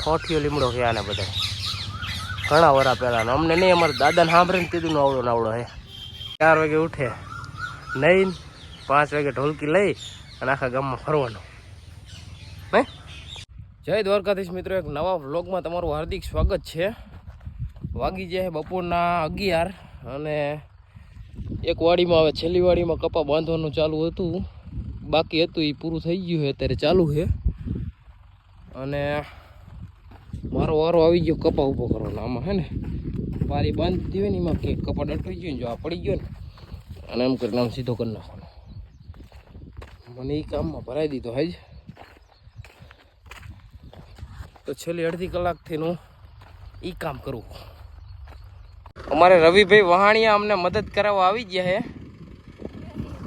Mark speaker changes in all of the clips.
Speaker 1: ઠોઠિયો લીમડો છે આને બધા. ઘણા વરા પહેલાનો અમને નહીં, અમારા દાદાને સાંભળીને કીધું આવડો નાવડો હે ચાર વાગે ઉઠે નહીં પાંચ વાગે ઢોલકી લઈ અને આખા ગામમાં ફરવાનું. હે જય દ્વારકાધીશ મિત્રો, એક નવા વ્લોગમાં તમારું હાર્દિક સ્વાગત છે. વાગી જાય બપોરના અગિયાર અને એક વાડીમાં, હવે છેલ્લી વાડીમાં કપા બાંધવાનું ચાલુ હતું. બાકી હતું એ પૂરું થઈ ગયું છે, અત્યારે ચાલુ છે. અને મારો વારો આવી ગયો, કપા ઊભો કરવાનો આમાં, હે ને? પારી બાંધતી હોય ને, એમાં કે કપા ડટવી ગયો ને, જો આ પડી ગયો ને, અને એમ કરીને આમ સીધો કરી નાખવાનો. મને એ કામમાં ભરાઈ દીધો હજ તો છેલ્લી અડધી કલાકથી હું એ કામ કરું. અમારે રવિભાઈ વહાણિયા અમને મદદ કરાવવા આવી ગયા હે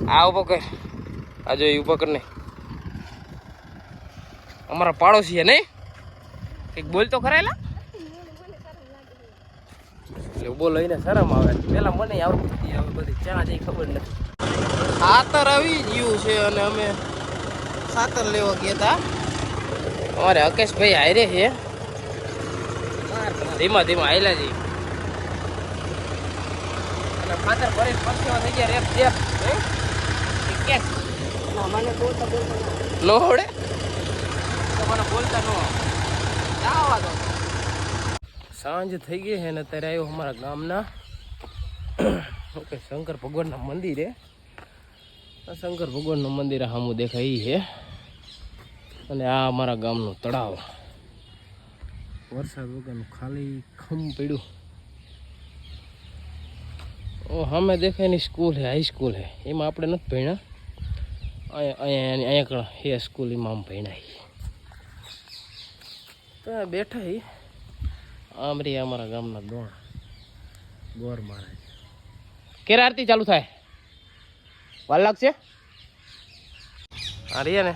Speaker 1: આ ઊભો કર. આ જો એ ઊભો નહીં અમારા પાડોશી હે નહીં? કંઈક બોલ તો ખરાયેલા એટલે ઊભો લઈને શરમ આવે. પેલા મને આવડતું હતી આવે બધી ચા જઈ ખબર નથી. ખાતર આવી ગયું છે અને અમે ખાતર લેવા ગયા હતા અમારે અકેશભાઈ હારે છે. ધીમા ધીમા હાલ્યા જઈ અને ખાતર ભરી થઈ ગયા રેપ જેપ. હે? નો સાંજ થઈ ગઈ છે ને અત્યારે આવ્યો અમારા ગામના. ઓકે, શંકર ભગવાનના મંદિરે. શંકર ભગવાનનું મંદિર સામું દેખાય છે. અને આ અમારા ગામનું તળાવ. વરસાદ વગરનું ખાલી ખમ પડ્યું. ઓ સામે દેખાયની સ્કૂલ છે હાઈ સ્કૂલ છે. એમાં આપણે નથી ભણ્યા. અહીંયા અહીંયા કણ હે સ્કૂલ એમાં આમ ભણ્યા. તો બેઠા હી. આમ રે અમારા ગામના ગોળ ગોર મહારાજ. ક્યારે આરતી ચાલુ થાય? વાર લાગશે? આ રહ્યા ને.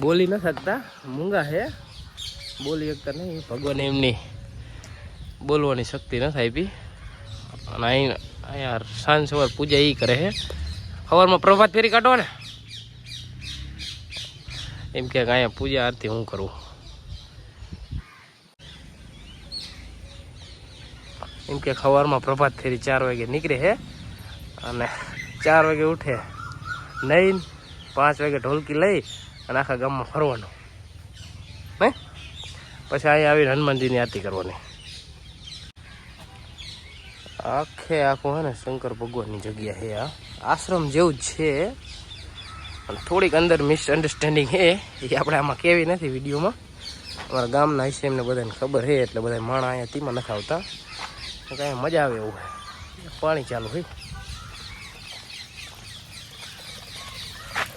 Speaker 1: બોલી ન શકતા. મૂંગા હે. બોલી શકતા નહીં. ભગવાન એમની બોલવાની શક્તિ ન થાય બી અને અહીં અહીંયા સાંજ સવાર પૂજા એ કરે છે સવારમાં પ્રભાત ફેરી કાઢો ને. એમ કે અહીંયા પૂજા આરતી હું કરું. એમ કે સવારમાં પ્રભાત ફેરી ચાર વાગે નીકળે છે અને ચાર વાગે ઉઠે. નહીં પાંચ વાગે ઢોલકી લઈ અને આખા ગામમાં ફરવાનું. હે? પછી અહીંયા આવીને હનુમાનજીની આરતી કરવાની. આખે આખું હે ને શંકર ભગવાનની જગ્યા છે આ. આશ્રમ જેવું જ છે. પણ થોડીક અંદર મિસઅન્ડરસ્ટેન્ડિંગ છે એ આપણે આમાં કેવી નથી વિડીયોમાં. અમારા ગામના હિસ્સે એમને બધાને ખબર છે એટલે બધા માણા અહીંયા તીમાં નથી આવતા. કાંઈ મજા આવે એવું પાણી ચાલુ હોય.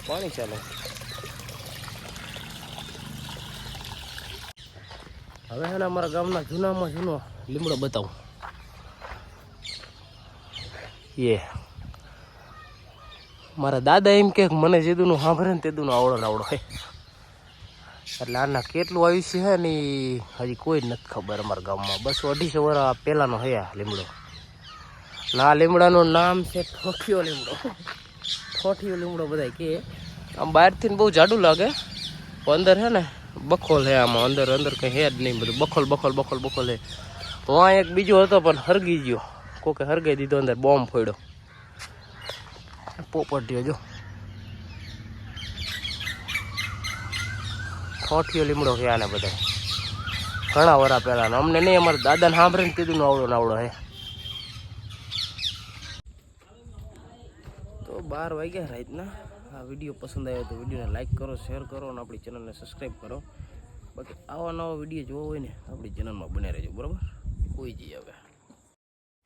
Speaker 1: પાણી ચાલુ. હવે છે ને અમારા ગામના જૂનામાં જૂનો લીમડો બતાવું. એ. મારા દાદા એમ કે મને જેદુનું સાંભળે ને તેદુનું આવડો ને આવડો એટલે આના કેટલું આયુષ્ય છે ને હજી કોઈ જ નથી ખબર અમારા ગામમાં. બસો અઢીસો વર્ષ પહેલાંનો હે આ લીમડો. ના લીમડાનું નામ છે ઠોઠિયો લીમડો. ઠોઠિયો લીમડો બધા કે. આમ બહારથી બહુ જાડું લાગે. પણ અંદર છે ને બખોલ હે આમાં. અંદર અંદર કંઈ હે જ નહીં બધું. બખોલ બખોલ બખોલ બખોલ હે. તો આ એક બીજો હતો પણ હરગી ગયો. કોકે હરગાઈ દીધો અંદર, બોમ્બ ફોડ્યો. પોપટીઓ જો. ઠોઠિયો લીમડો છે આને બધા. ઘણા વરા પહેલાનો અમને નહીં, અમારા દાદાને સાંભળીને કીધું આવડો નાવડો હે. તો બાર વાગ્યા રાતના. આ વીડિયો પસંદ આવ્યો તો વિડીયોને લાઈક કરો, શેર કરો અને આપણી ચેનલને સબસ્ક્રાઈબ કરો. બાકી આવા નવા વીડિયો જોવો હોય ને, આપણી ચેનલમાં બને રહેજો, બરાબર? કોઈ જઈ હવે